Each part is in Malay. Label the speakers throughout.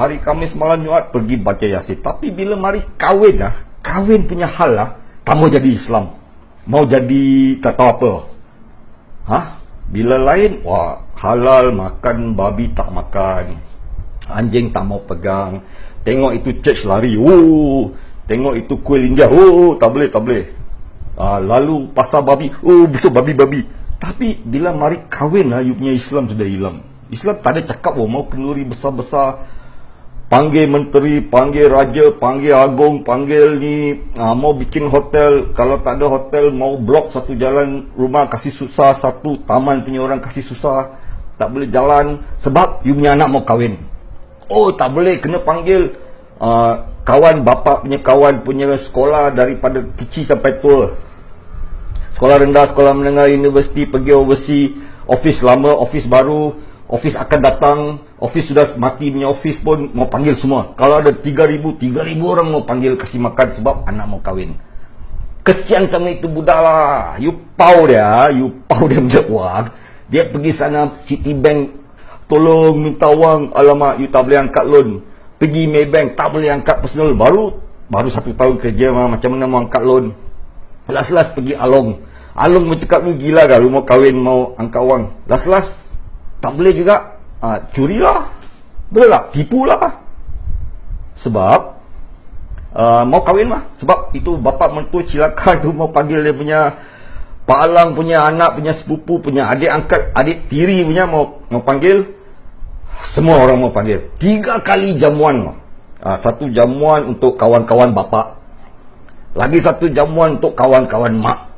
Speaker 1: Hari Kamis malam Jumaat pergi baca Yasin. Tapi bila mari kahwin lah, kahwin punya hal lah, tak mau jadi Islam. Mau jadi tak tahu apa. Ha? Bila lain, wah halal makan babi tak makan. Anjing tak mau pegang. Tengok itu church lari. Oh, tengok itu kuil India. Oh, tak boleh, tak boleh. Ha, lalu pasar babi. Oh, besar babi-babi. Tapi bila mari kahwin lah, you punya Islam sudah hilang. Islam tak ada cakap oh, mau kenduri besar-besar panggil menteri, panggil raja, panggil agung, panggil ni uh, mau bikin hotel, kalau tak ada hotel mau blok satu jalan rumah kasih susah, satu taman punya orang kasih susah, tak boleh jalan. Sebab you punya anak mau kahwin. Oh, tak boleh. Kena panggil uh, kawan bapa punya kawan punya sekolah daripada kecil sampai tua. Sekolah rendah, sekolah menengah, universiti, pergi overseas, office lama, office baru, office akan datang, office sudah mati punya office pun mau panggil semua. Kalau ada 3000, 3000 orang mau panggil kasih makan sebab anak mau kahwin. Kesian sama itu budak lah. You pau dia, you pau dia punya wang. Dia pergi sana Citibank tolong minta wang, alamak you tak boleh angkat loan. Pergi Maybank tak boleh angkat personal baru baru satu tahun kerja macam mana mau angkat loan. Las-las pergi Along. Along mau cakap lu gila kan lu mau kahwin mau angkat wang. Las-las tak boleh juga. Ha, curilah. Boleh tak tipu lah sebab uh, mau kahwin mah. Sebab itu bapa mentua cilaka itu mau panggil dia punya Pak Alang punya anak punya sepupu punya adik angkat adik tiri punya mau mau panggil. Semua orang mau panggil. Tiga kali jamuan ha, satu jamuan untuk kawan-kawan bapa. Lagi satu jamuan untuk kawan-kawan mak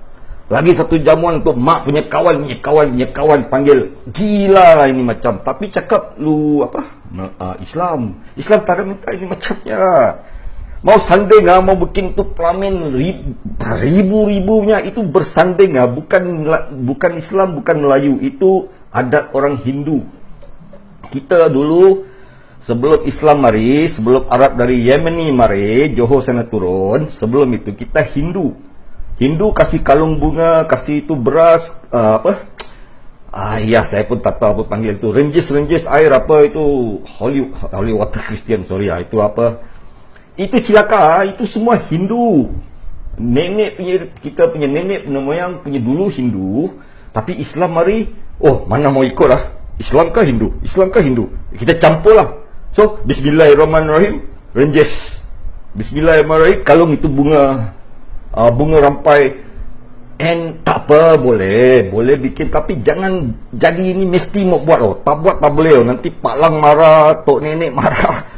Speaker 1: lagi satu jamuan untuk mak punya kawan punya kawan punya kawan panggil gila lah ini macam. Tapi cakap lu apa? Uh, Islam. Islam tak minta ini macamnya. Mau sanding ah, mau bikin tu pelamin ribu-ribunya itu bersanding ah, bukan bukan Islam bukan Melayu itu adat orang Hindu. Kita dulu sebelum Islam mari, sebelum Arab dari Yemeni mari, Johor sana turun, sebelum itu kita Hindu. Hindu kasih kalung bunga, kasih itu beras, uh, apa? Ah, ya, saya pun tak tahu apa panggil itu. Renjis-renjis air apa itu? Holy, holy water Christian, sorry ya. Itu apa? Itu cilaka, itu semua Hindu. Nenek punya, kita punya nenek punya moyang punya dulu Hindu. Tapi Islam mari, oh mana mau ikut lah. Islam kah Hindu? Islam kah Hindu? Kita campur lah. So, Bismillahirrahmanirrahim. Renjis. Bismillahirrahmanirrahim. Kalung itu bunga uh, bunga rampai. And tak apa boleh. Boleh bikin tapi jangan jadi ini mesti mau buat. Oh tak buat tak boleh. Oh nanti pak lang marah tok nenek marah